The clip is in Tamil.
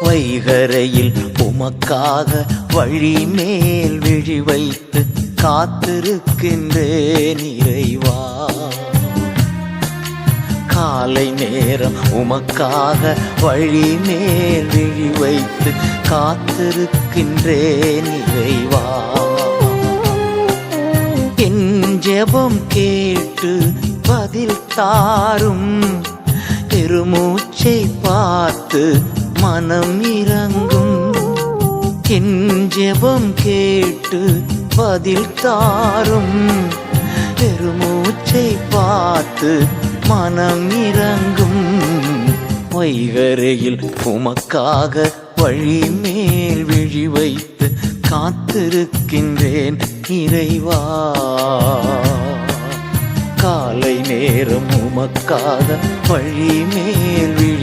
வைகரையில் உமக்காக வழி மேல் விழி வைத்து காத்திருக்கின்றேன் இறைவா. காலை நேரம் உமக்காக வழி மேல் விழி வைத்து காத்திருக்கின்றேன் இறைவா. என் ஜெபம் கேட்டு பதில் தாரும் பெருமூச்சை பார்த்து மனம் இறங்கும் என் ஜெபம் கேட்டு பதில் தாரும். பெருமூச்சை பார்த்து மனம் இறங்கும் வைகரையில் உமக்காக வழி மேல் விழி வைத்து காத்திருக்கின்றேன் இறைவா. காலை நேரம் உமக்காக வழி மேல் விழி